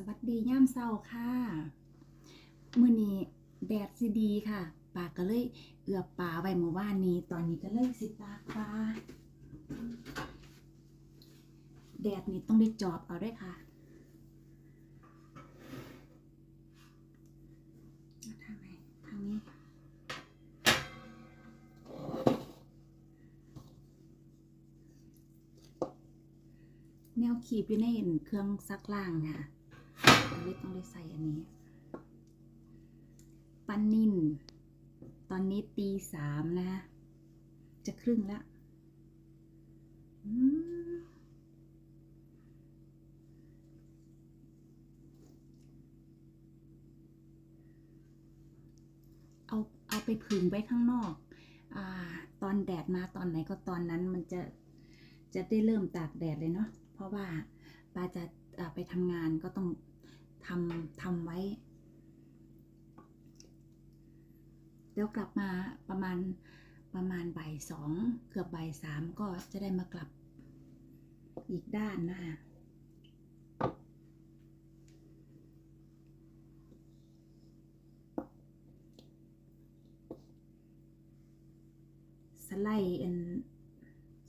สวัสดีย่ามเศร้าค่ะมื้อนี้แดดสิดีค่ะปากก็เลยเอือบปลาไว้เมื่อวานนี้ ตอนนี้ก็เลยสิตากปลาแดดนี่ต้องได้จอบเอาด้วยค่ะทางไหนทางนี้แนวขีบอยู่ในเครื่องซักล่างค่ะ เลยต้องได้ใส่อันนี้ปันนินตอนนี้ตีสามนะจะครึ่งแล้วเอาเอาไปผึ่งไว้ข้างนอกอาตอนแดดมาตอนไหนก็ตอนนั้นมันจะจะได้เริ่มตากแดดเลยเนาะเพราะว่าปาจะไปทำงานก็ต้อง ทำทำไว้ เดี๋ยวกลับมาประมาณประมาณบ่ายสองเกือบบ่ายสามก็จะได้มากลับอีกด้านนะคะสไลด์อัน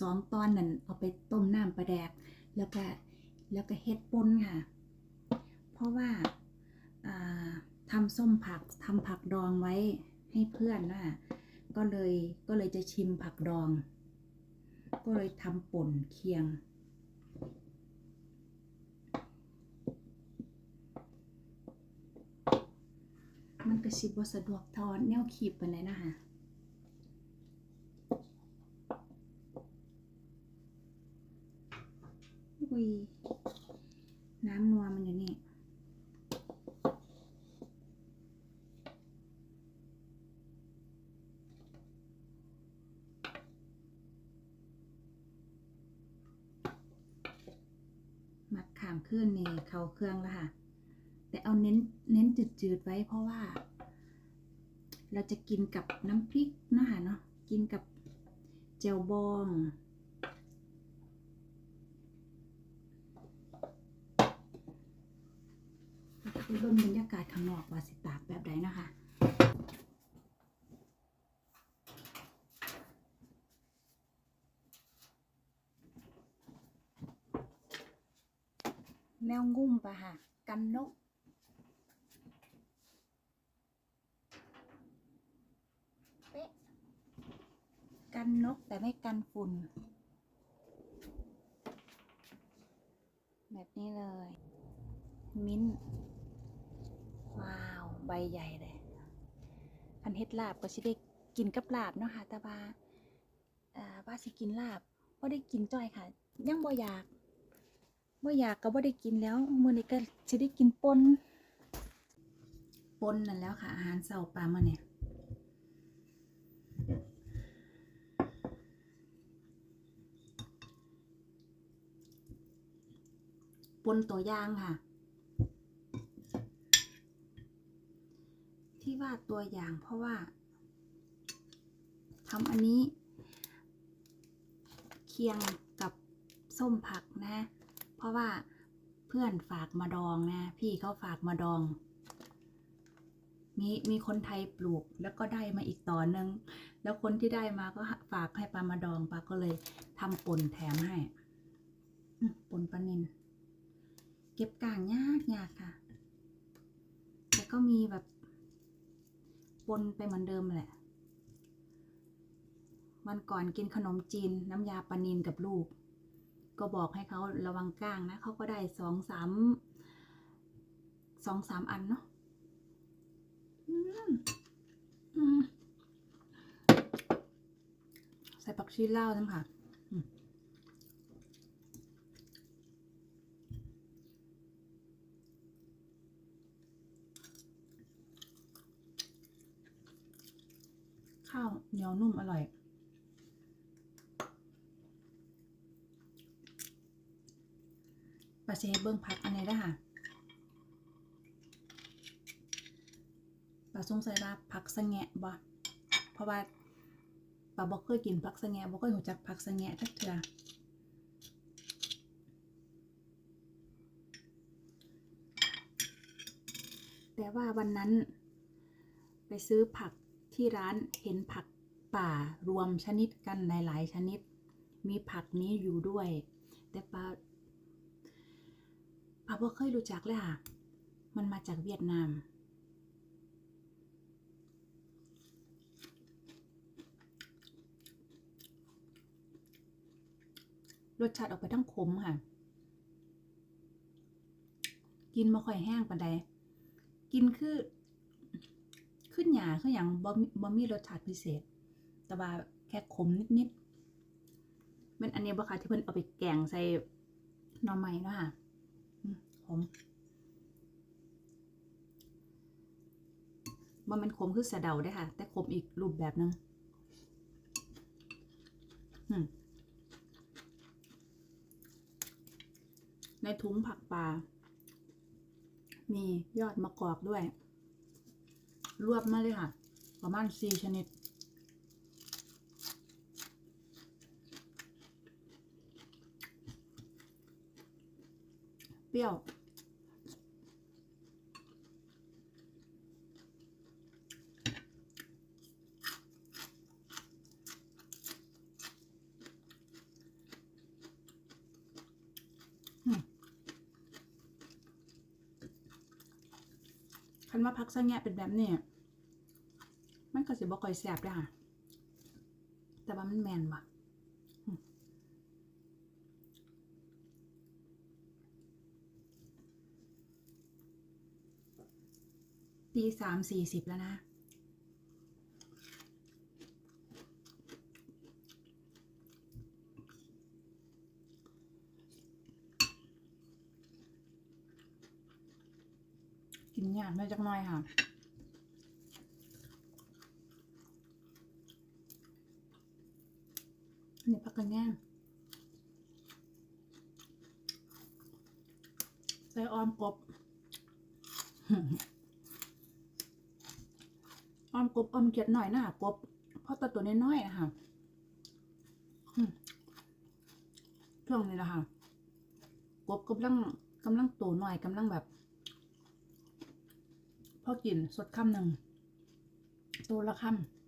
สองตอนนั่นเอาไปต้มน้ำปลาแดก แล้วก็แล้วก็เฮ็ดป่นค่ะ เพราะว่าอ่าทำส้มผักทำผักดองไว้ให้เพื่อนนะก็เลยก็เลยจะชิมผักดอง ก็เลยทำป่นเคียง มันก็สิบสะดวกทอนแนวขีบปานใดนะคะอุ้ยน้ำนัวมันอยู่นี่ มัดขามขึ้นนี่ เครื่องแล้วค่ะ แต่เอาเน้นเน้นจืดๆไว้เพราะว่า เราจะกินกับน้ำพริกเนาะค่ะเนาะกินกับเจลบองไปเบิ่งบรรยากาศข้างนอกว่าสิตากแบบใดนะคะ แนวงุ่มปะค่ะ กันนก เป๊ะ กันนกแต่ไม่กันฝุ่น แบบนี้เลย มิ้น ว้าว ใบใหญ่เลย คันเฮ็ดลาบก็สิได้กินกับลาบเนาะค่ะ แต่ว่าอ่าว่าสิกินลาบบ่ได้กินจ้อยค่ะ ยังบ่อยาก บ่อยากก็บ่ได้กินแล้วมื้อนี้ก็สิได้กินปนปนนั่นแล้วค่ะ อาหารเช้าปลามื้อนี้ป่นตัวย่างค่ะ ที่ว่าตัวอย่างเพราะว่าทำอันนี้ เคียงกับส้มผักนะ เพราะว่าเพื่อนฝากมาดองนะ พี่เขาฝากมาดอง มีมีคนไทยปลูกแล้วก็ได้มาอีกต่อนึง แล้วคนที่ได้มาก็ฝากให้ปลามาดองปลาก็เลยทำป่นแถมให้ป่นปลานินเก็บกางยากยากค่ะแต่ก็มีแบบปนไปเหมือนเดิมแหละวันก่อนกินขนมจีนน้ำยาปลานินกับลูก ก็บอกให้เขาระวังก้างนะเขาก็ได้สองสามสองสามอันเนาะใส่ปักชีเล่าวน้ำค่ะข้าวเหนียวนุ่มอร่อย ปลาเชเบิ้งพักอันไหนได้ค่ะปลาสงสัยว่าผักสะแงะบ่เพราะว่าปลาบ่เคยกินผักสะแงะบ่เคยรู้จักผักสะแงะจักเทื่อแต่ว่าวันนั้นไปซื้อผักที่ร้านเห็นผักป่ารวมชนิดกันหลาย ๆ ชนิด มีผักนี้อยู่ด้วย แต่ปลา ปาบ่เคยรู้จักเลยค่ะ มันมาจากเวียดนาม รสชาติออกไปทั้งขมค่ะ กินมาค่อยแห้งปานใด กินคือ ขึ้นหยาคืออย่างบ่มีบ่มีรสชาติพิเศษ แต่ว่าแค่ขมนิดๆเป็นอันนี้บ่ค่ะที่เพิ่นเอาไปแกงใส่หน่อไม้เนาะค่ะ มขมบ่แมันขมคือสะเดาได้ค่ะ แต่ขมอีกรูปแบบหนึงในถุงผักปลา มียอดมะกอกด้วย รวบมาเลยค่ะ ประมาณสี่ชนิด เปรี้ยว คั นว่าพักซะแงะเป็นแบบนี้มันก็สิบ่ก่อยแสบเด้ค่ะ แต่ว่ามันแมนว่ะตีสามสี่สิบแล้วนะ กินยากไม่จักหน้อยค่ะอันนี้พักกันแง่งใส่ออมกบออมกบออมเกียดหน่อยนะกบเพราะตัวตัวน้อยๆนะคะอืมช่วงนี้แหละค่ะกบกำลังกำลังโตหน่อยกำลังแบบ พอกินสดคำหนึ่งตัวละคำ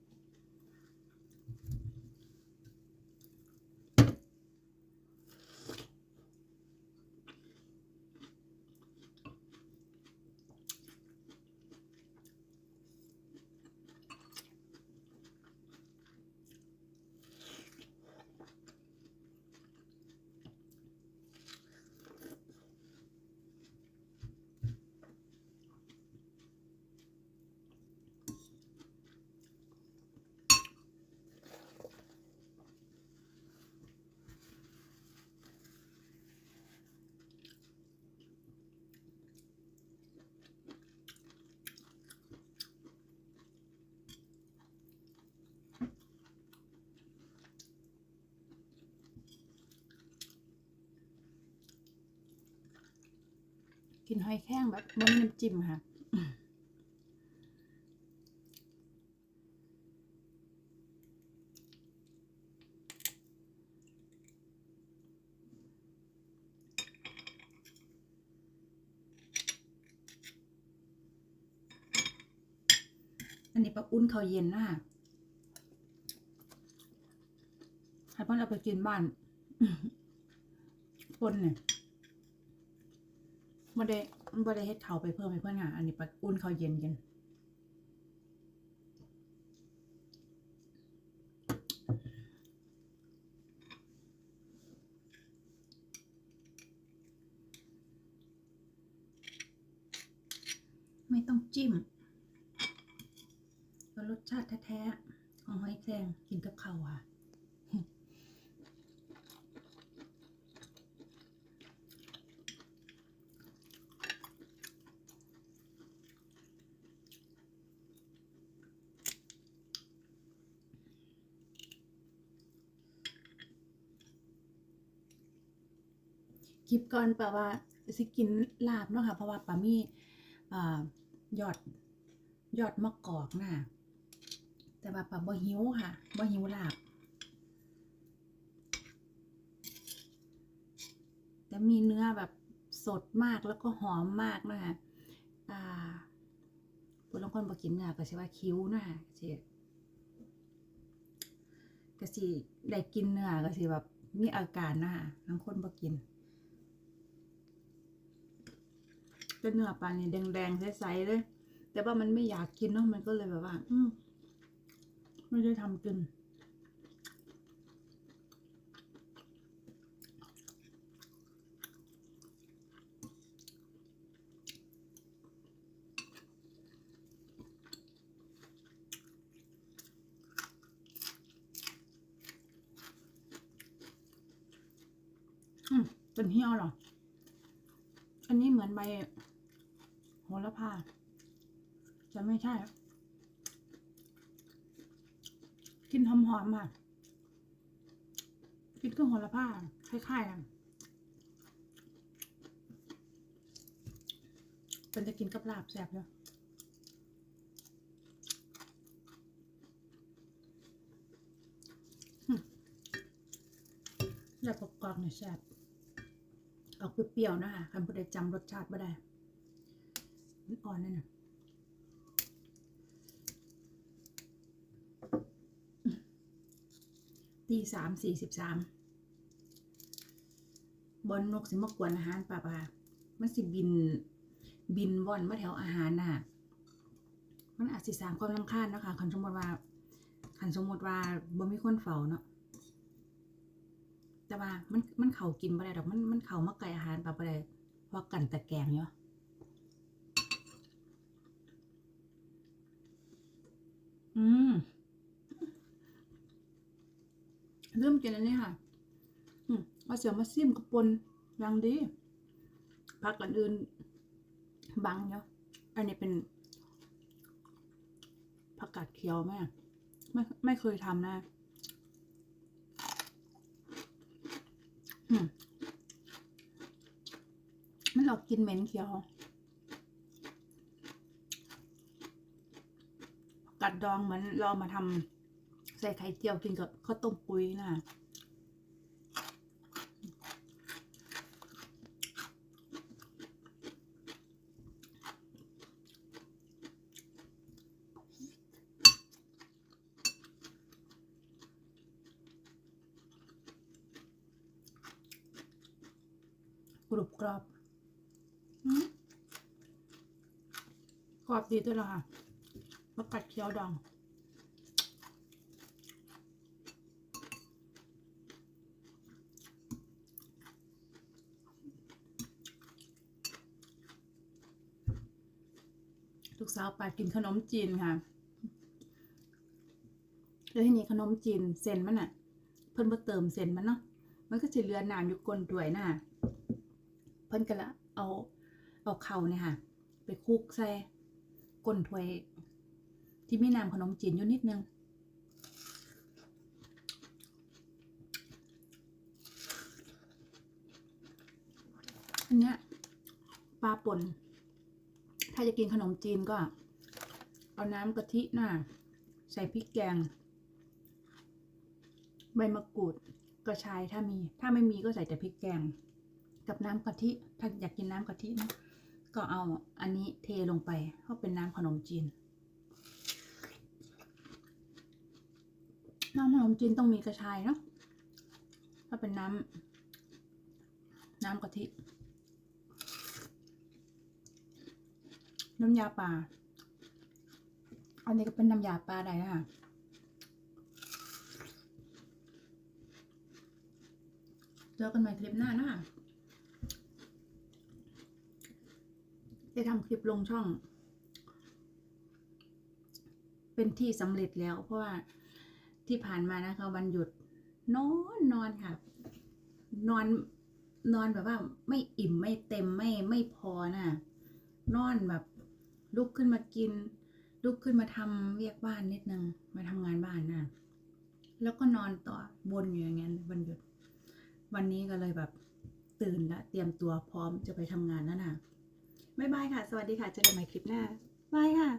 กินหอยแข้งแบบมันน้ำจิ้มค่ะอันนี้ปลาอุ่นข้าวเย็นนะให้เพ่อนเอาไปกินบ้านปนเนี่ย บ่ได้บ่ได้เฮ็ดเขาไปเพิ่มให้เพื่อนค่ะ อันนี้ปลาอุ่นข้าวเย็นกันไม่ต้องจิ้มก็รสชาติแท้ๆของหอยแครงกินกับข้าวค่ะ ค ลิปก่อนแปลว่าสิกินลาบเนาะค่ะเพราะว่าปามี่ยอดยอดมะกอกน่ะแต่ว่าปาบ่หิวค่ะบ่หิวลาบ แต่มีเนื้อแบบสดมากแล้วก็หอมมากนะคะอ่าผู้ลางคนบ่กินเนื้อก็สิว่าคิ้วนะสิก็สิได้กินเนื้อก็สิแบบมีอาการนะบางคนบ่กิน แต่เนื้อปลาเนี่ยแดงๆใสๆเลย แต่ว่ามันไม่อยากกินเนาะมันก็เลยแบบว่า อืมไม่ได้ทำกินอืมเป็นเหี่ยวหรอ อันนี้เหมือนใบ โหระพาจะไม่ใช่ กินหอมๆอะกินเครื่องโหระพาคล้ายๆกันเป็นจะกินกับลาบแซ่บเลยอืมลาบประกอบเนี่ยแซ่บออกเปรี้ยวๆนะคะคันผู้ใดจำรสชาติไม่ได้ มันอ่อนนั่นน่ะตีสามสี่สิบสามบอลนกสิมากวนอาหารป่าป่ามันสิบิน บินว่อนมาแถวอาหารน่ะ มันอาจสิสางความรำคาญเนาะคะคันสมมติว่าคันสมมติว่าบ่มีคนเฝ้าเนาะแต่ว่ามันมันเขากินบ่ได้ดอกมันมันเขามาไกลอาหารป่าบ่ได้เพราะกันตะแกงเนาะ อืมเริ่มกินอันนี้ค่ะ อืมเอาเสียมาซิมกับปนยังดีผักอันอื่นบังเนาะอันนี้เป็นผักกาดเขียวแม่ไม่ไม่เคยทำนะอืมมันออกกินเหม็นเขียวผั กกาดดองเหมือนเรามาทำใส่ไข่เจียวกินกับข้าวต้มปุ้ยนะกรุบกรอบกรอบดีด้วยล่ะค่ะ ผักกัดเคี้ยวดองลูกสาวไปกินขนมจีนค่ะแล้วทีนี้ขนมจีนเส้นมันอะ เพิ่นบ่เติมเส้นมันเนาะมันก็จะเหลือน้ำอยู่ก้นถ้วยน่ะเพิ่นก็ละเอาเอาเข่าเนี่ยค่ะ ไปคลุกใส่ก้นถ้วย ที่มีน้ำขนมจีนอยู่นิดนึงอันเนี้ยปลาป่น ถ้าจะกินขนมจีนก็ เอาน้ำกะทิหน่ะใส่พริกแกง ใบมะกรูดกระชายถ้ามี ถ้าไม่มีก็ใส่แต่พริกแกง กับน้ำกะทิ ถ้าอยากกินน้ำกะทินะ ก็เอาอันนี้เทลงไปเพราะเป็นน้ำขนมจีน น้ำขนมจีนต้องมีกระชายเนาะถ้าเป็นน้ำน้ำกะทิ น้ำยาปลา อันนี้ก็เป็นน้ำยาปลาได้นะคะเจอกันใหม่คลิปหน้านะคะได้ทำคลิปลงช่อง เป็นที่สำเร็จแล้วเพราะว่า ที่ผ่านมานะคะวันหยุด นอนนอนค่ะ นอนนอนแบบว่าไม่อิ่มไม่เต็มไม่ไม่พอน่ะ นอนแบบลุกขึ้นมากิน ลุกขึ้นมาทำเรียกบ้านนิดนึงมาทำงานบ้านน่ะ แล้วก็นอนต่อวนอยู่อย่างนั้นวันหยุด วันนี้ก็เลยแบบตื่นละเตรียมตัวพร้อมจะไปทำงานแล้วน่ะบ๊ายบายค่ะ สวัสดีค่ะเจอกันใหม่คลิปหน้าบายค่ะ